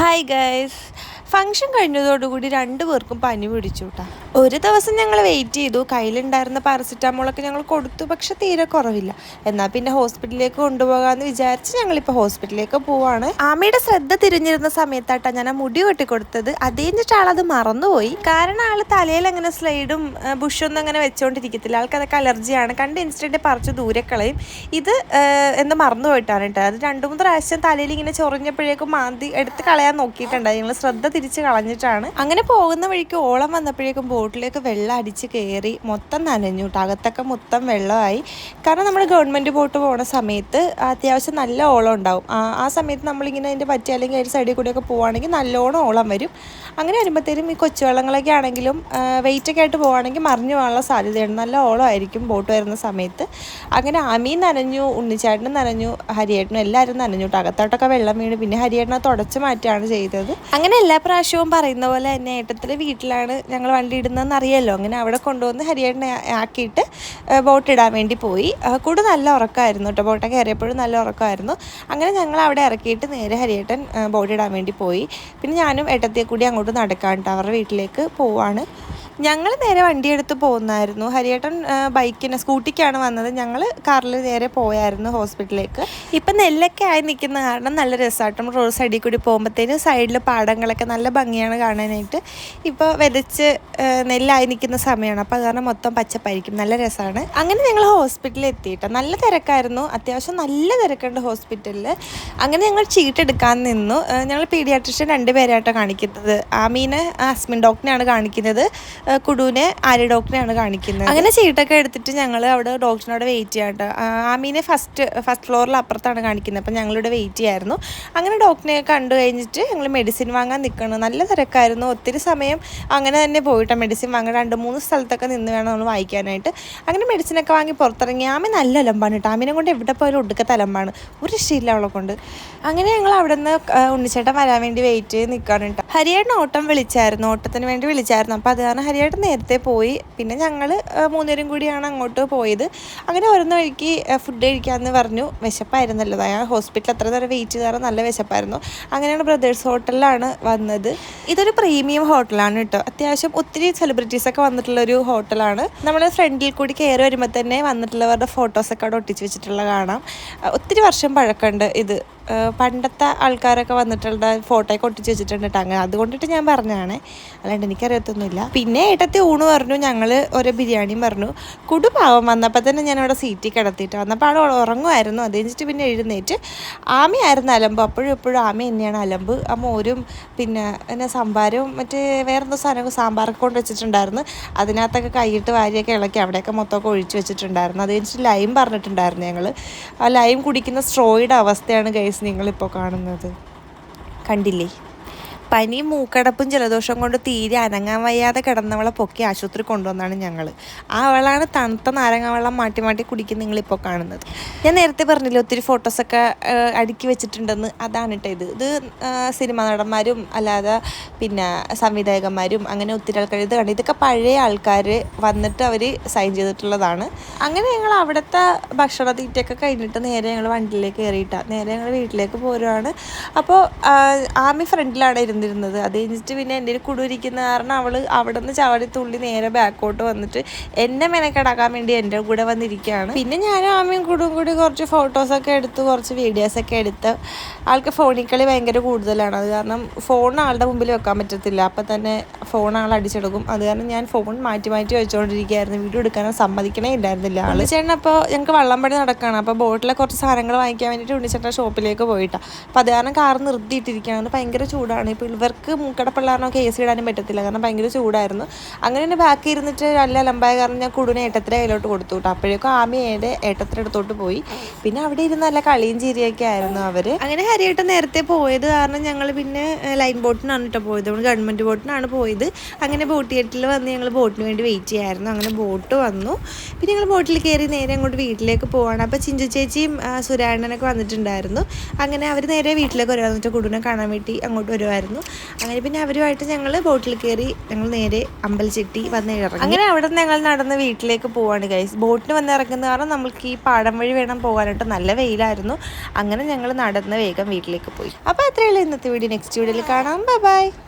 Hi guys function കഴിഞ്ഞതോടുകൂടി രണ്ടു പേർക്കും പനി പിടിച്ചു കേട്ടോ ഒരു ദിവസം ഞങ്ങൾ വെയിറ്റ് ചെയ്തു. കയ്യിലുണ്ടായിരുന്ന പാരസിറ്റാമോളൊക്കെ ഞങ്ങൾ കൊടുത്തു. പക്ഷെ തീരെ കുറവില്ല. എന്നാൽ പിന്നെ ഹോസ്പിറ്റലിലേക്ക് കൊണ്ടുപോകാമെന്ന് വിചാരിച്ച് ഞങ്ങളിപ്പോൾ ഹോസ്പിറ്റലിലേക്ക് പോവാണ്. ആമയുടെ ശ്രദ്ധ തിരിഞ്ഞിരുന്ന സമയത്താട്ടാ ഞാൻ ആ മുടി വെട്ടിക്കൊടുത്തത്. അത് കഴിഞ്ഞിട്ട് മറന്നുപോയി. കാരണം ആൾ തലയിൽ അങ്ങനെ സ്ലൈഡും ബുഷൊന്നും അങ്ങനെ വെച്ചുകൊണ്ടിരിക്കത്തില്ല ആൾക്ക് അതൊക്കെ അലർജിയാണ് കണ്ട് ഇൻസ്റ്റന്റ് പറിച്ച് ദൂരെ കളയും. ഇത് മറന്നു പോയിട്ടാണ് കേട്ടോ. അത് രണ്ടു മൂന്ന് പ്രാവശ്യം തലയിൽ ഇങ്ങനെ ചൊറിഞ്ഞപ്പോഴേക്കും മാന്തി എടുത്ത് കളയാൻ നോക്കിയിട്ടുണ്ടായി. ഞങ്ങൾ ശ്രദ്ധ തിരിച്ച് കളഞ്ഞിട്ടാണ്. അങ്ങനെ പോകുന്ന വഴിക്ക് ഓളം വന്നപ്പോഴേക്കും ബോട്ടിലേക്ക് വെള്ളം അടിച്ച് കയറി മൊത്തം നനഞ്ഞു അകത്തൊക്കെ മൊത്തം വെള്ളമായി. കാരണം നമ്മൾ ഗവൺമെന്റ് ബോട്ട് പോകുന്ന സമയത്ത് അത്യാവശ്യം നല്ല ഓളം ഉണ്ടാവും. ആ സമയത്ത് നമ്മളിങ്ങനെ അതിന്റെ പറ്റി അല്ലെങ്കിൽ അതിന്റെ സൈഡിൽ കൂടിയൊക്കെ പോവുകയാണെങ്കിൽ നല്ലോണം ഓളം വരും. അങ്ങനെ വരുമ്പോഴത്തേനും ഈ കൊച്ചുവെള്ളങ്ങളൊക്കെ ആണെങ്കിലും വെയിറ്റൊക്കെ ആയിട്ട് പോവുകയാണെങ്കിൽ മറിഞ്ഞു പോകാനുള്ള സാധ്യതയുണ്ട്. നല്ല ഓളമായിരിക്കും ബോട്ട് വരുന്ന സമയത്ത്. അങ്ങനെ അമീൻ നനഞ്ഞു ഉണ്ണിച്ചാട്ടനും നനഞ്ഞു ഹരിയേട്ടനും എല്ലാവരും നനഞ്ഞു അകത്തോട്ടൊക്കെ വെള്ളം വീണ് പിന്നെ ഹരിയേട്ടനെ തുടച്ച് മാറ്റുകയാണ് ചെയ്തത്. അങ്ങനെ എല്ലാ പ്രാവശ്യവും പറയുന്ന പോലെ തന്നെ ഏട്ടത്തിന്റെ വീട്ടിലാണ് ഞങ്ങൾ വണ്ടി ഇടുന്നതെന്ന് അറിയാമല്ലോ അങ്ങനെ അവിടെ കൊണ്ടുവന്ന് ഹരിയേട്ടനെ ആക്കിയിട്ട് ബോട്ട് ഇടാൻ വേണ്ടി പോയി. കൂടെ നല്ല ഉറക്കമായിരുന്നു കേട്ടോ. ബോട്ടൊക്കെ കയറിയപ്പോഴും നല്ല ഉറക്കമായിരുന്നു. അങ്ങനെ ഞങ്ങൾ അവിടെ ഇറക്കിയിട്ട് നേരെ ഹരിയേട്ടൻ ബോട്ട് ഇടാൻ വേണ്ടി പോയി. പിന്നെ ഞാനും ഏട്ടത്തിയെ കൂടി അങ്ങോട്ട് നടക്കാൻ കേട്ടോ. അവരുടെ വീട്ടിലേക്ക് പോവാണ്. ഞങ്ങൾ നേരെ വണ്ടിയെടുത്ത് പോകുന്നായിരുന്നു ഹരിയേട്ടൻ ബൈക്കിന് സ്കൂട്ടിക്കാണ് വന്നത്. ഞങ്ങൾ കാറിൽ നേരെ പോയായിരുന്നു ഹോസ്പിറ്റലിലേക്ക്. ഇപ്പം നെല്ലൊക്കെ ആയി നിൽക്കുന്ന കാരണം നല്ല രസമായിട്ടും റോഡ് സൈഡിൽ കൂടി പോകുമ്പോഴത്തേനും സൈഡിൽ പാടങ്ങളൊക്കെ നല്ല ഭംഗിയാണ് കാണാനായിട്ട്. ഇപ്പോൾ വിതച്ച് നെല്ലായി നിൽക്കുന്ന സമയമാണ്. അപ്പോൾ അത് കാരണം മൊത്തം പച്ചപ്പായിരിക്കും. നല്ല രസമാണ്. അങ്ങനെ ഞങ്ങൾ ഹോസ്പിറ്റലിൽ എത്തിയിട്ട്. നല്ല തിരക്കായിരുന്നു. അത്യാവശ്യം നല്ല തിരക്കുണ്ട് ഹോസ്പിറ്റലിൽ അങ്ങനെ ഞങ്ങൾ ചീട്ട് എടുക്കാൻ നിന്നു. ഞങ്ങൾ പീഡിയാട്രിഷ്യൻ രണ്ട് പേരായിട്ടാണ് കാണിക്കുന്നത്. ആമീനെ അസ്മിൻ ഡോക്ടറിനെയാണ് കാണിക്കുന്നത്. കുടുവിനെ ആര്യ ഡോക്ടറെയാണ് കാണിക്കുന്നത്. അങ്ങനെ ചീട്ടൊക്കെ എടുത്തിട്ട് ഞങ്ങൾ അവിടെ ഡോക്ടറിനോട് വെയിറ്റ് ചെയ്യാണ്ട് ആമീനെ ഫസ്റ്റ് ഫസ്റ്റ് ഫ്ലോറിൽ അപ്പുറത്താണ് കാണിക്കുന്നത്. അപ്പം ഞങ്ങളിവിടെ വെയിറ്റ് ചെയ്യായിരുന്നു. അങ്ങനെ ഡോക്ടറിനെ കണ്ടു കഴിഞ്ഞിട്ട് ഞങ്ങൾ മെഡിസിൻ വാങ്ങാൻ നിൽക്കണം നല്ല തിരക്കായിരുന്നു. ഒത്തിരി സമയം അങ്ങനെ തന്നെ പോയിട്ട്. മെഡിസിൻ വാങ്ങാൻ രണ്ട് മൂന്ന് സ്ഥലത്തൊക്കെ നിന്ന് വേണം നമ്മൾ വായിക്കാനായിട്ട്. അങ്ങനെ മെഡിസിനൊക്കെ വാങ്ങി പുറത്തിറങ്ങി. ആമി നല്ല അലമ്പാണ് കേട്ടോ ആമിനെ കൊണ്ട് എവിടെ പോയാലും ഒടുക്കത്തെ അലമ്പാണ്. ഒരു രക്ഷയില്ല അവളെ കൊണ്ട്. അങ്ങനെ ഞങ്ങൾ അവിടെ നിന്ന് ഉണ്ണിച്ചേട്ടൻ വരാൻ വേണ്ടി വെയിറ്റ് ചെയ്ത് നിൽക്കാറുണ്ട് കേട്ടോ ഹരിയേട്ടൻ ഓട്ടം വിളിച്ചായിരുന്നു. ഓട്ടത്തിന് വേണ്ടി വിളിച്ചായിരുന്നു. അപ്പോൾ അത് കാരണം ഹരിയേട്ടൻ നേരത്തെ പോയി. പിന്നെ ഞങ്ങൾ മൂന്നുപേരും കൂടിയാണ് അങ്ങോട്ട് പോയത്. അങ്ങനെ ഓരോന്ന് വഴിക്ക് ഫുഡ് കഴിക്കാമെന്ന് പറഞ്ഞു. വിശപ്പായിരുന്നല്ലോ. ഞാൻ ഹോസ്പിറ്റലിൽ അത്ര നേരം വെയിറ്റ് ചെയ്താൽ നല്ല വിശപ്പായിരുന്നു. അങ്ങനെയാണ് ബ്രദേഴ്സ് ഹോട്ടലിലാണ് വന്നത്. ഇതൊരു പ്രീമിയം ഹോട്ടലാണ് കേട്ടോ. അത്യാവശ്യം ഒത്തിരി സെലിബ്രിറ്റീസ് ഒക്കെ വന്നിട്ടുള്ള ഒരു ഹോട്ടലാണ് നമ്മൾ ഫ്രണ്ടിൽ കൂടി കയറി വരുമ്പോൾ തന്നെ വന്നിട്ടുള്ളവരുടെ ഫോട്ടോസൊക്കെ അവിടെ ഒട്ടിച്ച് വെച്ചിട്ടുള്ള കാണാം. ഒത്തിരി വർഷം പഴക്കമുണ്ട് ഇത്. പണ്ടത്തെ ആൾക്കാരൊക്കെ വന്നിട്ടുള്ള ഫോട്ടോയൊക്കെ ഒട്ടിച്ച് വെച്ചിട്ടുണ്ട് കേട്ടോ. അങ്ങനെ അതുകൊണ്ടിട്ട് ഞാൻ പറഞ്ഞതാണ്. അല്ലാണ്ട് എനിക്കറിയത്തൊന്നുമില്ല. പിന്നെ ഏട്ടത്തി ഊണ് പറഞ്ഞു ഞങ്ങൾ ഒരു ബിരിയാണിയും പറഞ്ഞു. കുടുംബാവം വന്നപ്പോൾ തന്നെ ഞാൻ അവിടെ സീറ്റിൽ കിടത്തിയിട്ട് വന്നപ്പോൾ ആൾ ഉറങ്ങുമായിരുന്നു. അത് കഴിഞ്ഞിട്ട് പിന്നെ എഴുന്നേറ്റ് ആമയായിരുന്നു അലമ്പ്. അപ്പോഴും എപ്പോഴും ആമ തന്നെയാണ് അലമ്പ്. ആ മോരും പിന്നെ പിന്നെ സംഭാരവും മറ്റേ വേറെന്തോ സാധനമൊക്കെ സാമ്പാറൊക്കെ കൊണ്ട് വെച്ചിട്ടുണ്ടായിരുന്നു. അതിനകത്തൊക്കെ കൈയിട്ട് വാരിയൊക്കെ ഇളക്കി അവിടെയൊക്കെ മൊത്തമൊക്കെ ഒഴിച്ച് വെച്ചിട്ടുണ്ടായിരുന്നു. അത് കഴിഞ്ഞിട്ട് ലൈം പറഞ്ഞിട്ടുണ്ടായിരുന്നു ഞങ്ങൾ ആ ലൈം കുടിക്കുന്ന സ്ട്രോയുടെ അവസ്ഥയാണ് ഗൈസ് നിങ്ങളിപ്പോൾ കാണുന്നത്? കണ്ടില്ലേ? പനിയും മൂക്കടപ്പും ജലദോഷം കൊണ്ട് തീരെ അനങ്ങാൻ വയ്യാതെ കിടന്നവളെ പൊക്കി ആശുപത്രി കൊണ്ടുവന്നാണ് ഞങ്ങൾ ആ അവളാണ് തണുത്ത നാരങ്ങ വെള്ളം മാറ്റി മാറ്റി കുടിക്കുന്ന നിങ്ങളിപ്പോൾ കാണുന്നത്. ഞാൻ നേരത്തെ പറഞ്ഞില്ലേ ഒത്തിരി ഫോട്ടോസൊക്കെ അടുക്കി വെച്ചിട്ടുണ്ടെന്ന് അതാണ് കേട്ടോ ഇത്. ഇത് സിനിമാ നടന്മാരും അല്ലാതെ പിന്നെ സംവിധായകന്മാരും അങ്ങനെ ഒത്തിരി ആൾക്കാർ ഇത് കണ്ടു. ഇതൊക്കെ പഴയ ആൾക്കാർ വന്നിട്ട് അവർ സൈൻ ചെയ്തിട്ടുള്ളതാണ്. അങ്ങനെ ഞങ്ങൾ അവിടുത്തെ ഭക്ഷണ തീറ്റയൊക്കെ കഴിഞ്ഞിട്ട് നേരെ ഞങ്ങൾ വണ്ടിയിലേക്ക് കയറിയിട്ടാണ് നേരെ ഞങ്ങൾ വീട്ടിലേക്ക് പോരുവാണ്. അപ്പോൾ ആമി ഫ്രണ്ടിലാണ് ഇരുന്നിരുന്നത് അത് കഴിഞ്ഞിട്ട് പിന്നെ എന്റെ ഒരു കുടുരിക്കുന്ന കാരണം അവൾ അവിടെ നിന്ന് ചാടി തുള്ളി നേരെ ബാക്കോട്ട് വന്നിട്ട് എന്നെ മെനക്കെടാക്കാൻ വേണ്ടി എന്റെ കൂടെ വന്നിരിക്കുകയാണ്. പിന്നെ ഞാനും ആമയും കൂടും കൂടി കുറച്ച് ഫോട്ടോസൊക്കെ എടുത്ത് കുറച്ച് വീഡിയോസൊക്കെ എടുത്ത് ആൾക്ക് ഫോണിൽ കളി ഭയങ്കര കൂടുതലാണ്. അത് കാരണം ഫോൺ ആളുടെ മുമ്പിൽ വെക്കാൻ പറ്റത്തില്ല. അപ്പം തന്നെ ഫോൺ ആൾ അടിച്ചെടുക്കും. അത് കാരണം ഞാൻ ഫോൺ മാറ്റി മാറ്റി വെച്ചുകൊണ്ടിരിക്കുകയായിരുന്നു വീഡിയോ എടുക്കാനും സമ്മതിക്കണേ ഇല്ലായിരുന്നില്ല ആൾ ചേട്ടൻ അപ്പോൾ ഞങ്ങൾക്ക് വള്ളംപടി നടക്കുകയാണ് അപ്പോൾ ബോട്ടിലെ കുറച്ച് സാധനങ്ങൾ വാങ്ങിക്കാൻ വേണ്ടിയിട്ട് ഉണ്ണിച്ചേട്ടൻ ഷോപ്പിലേക്ക് പോയിട്ടാണ് അപ്പോൾ അത് കാരണം കാർ നിർത്തിയിട്ടിരിക്കുകയാണ്. ഭയങ്കര ചൂടാണ്. ഇപ്പോൾ ഇവർക്ക് മൂക്കടപ്പള്ളാറിനൊക്കെ എ സി ഇടാനും പറ്റത്തില്ല. കാരണം ഭയങ്കര ചൂടായിരുന്നു. അങ്ങനെ തന്നെ ബാക്കി ഇരുന്നിട്ട് നല്ല ലംബായ കാരണം ഞാൻ കുടുനെ ഏട്ടത്തിന്റെ കയ്യിലോട്ട് കൊടുത്തു കേട്ടോ. അപ്പോഴേക്കും ആമയുടെ ഏട്ടത്തിന്റെ അടുത്തോട്ട് പോയി. പിന്നെ അവിടെ ഇരുന്ന് നല്ല കളിയും ചിരിയൊക്കെ ആയിരുന്നു അവർ അങ്ങനെ ഹരിയേട്ടൻ നേരത്തെ പോയത് കാരണം ഞങ്ങൾ പിന്നെ ലൈൻ ബോട്ടിനാണ് കേട്ടോ പോയത്. നമ്മൾ ഗവൺമെന്റ് ബോട്ടിനാണ് പോയത്. അങ്ങനെ ബോട്ട് തിയേറ്ററിൽ വന്ന് ഞങ്ങൾ ബോട്ടിന് വേണ്ടി വെയിറ്റ് ചെയ്യായിരുന്നു. അങ്ങനെ ബോട്ട് വന്നു. പിന്നെ ഞങ്ങൾ ബോട്ടിൽ കയറി നേരെ അങ്ങോട്ട് വീട്ടിലേക്ക് പോവാണ്. അപ്പോൾ ചിഞ്ചു ചേച്ചിയും സുരാണനൊക്കെ വന്നിട്ടുണ്ടായിരുന്നു. അങ്ങനെ അവർ നേരെ വീട്ടിലേക്ക് വെച്ചാൽ കുടുനെ കാണാൻ വേണ്ടി അങ്ങോട്ട് വരുമായിരുന്നു ഉണ്ടായിരുന്നു. അങ്ങനെ പിന്നെ അവരുമായിട്ട് ഞങ്ങൾ ബോട്ടിൽ കയറി ഞങ്ങൾ നേരെ അമ്പലച്ചെട്ടി വന്ന് ഇറങ്ങി. അങ്ങനെ അവിടെ നിന്ന് ഞങ്ങൾ നടന്ന് വീട്ടിലേക്ക് പോവാണ് ഗൈസ് ബോട്ടിന് വന്ന് ഇറങ്ങുന്ന കാരണം നമ്മൾക്ക് ഈ പാടം വഴി വേണം പോകാനായിട്ട്. നല്ല വെയിലായിരുന്നു. അങ്ങനെ ഞങ്ങൾ നടന്ന് വേഗം വീട്ടിലേക്ക് പോയി. അപ്പോൾ അത്രയുള്ളൂ ഇന്നത്തെ വീഡിയോ. നെക്സ്റ്റ് വീഡിയോയിൽ കാണാം. Bye bye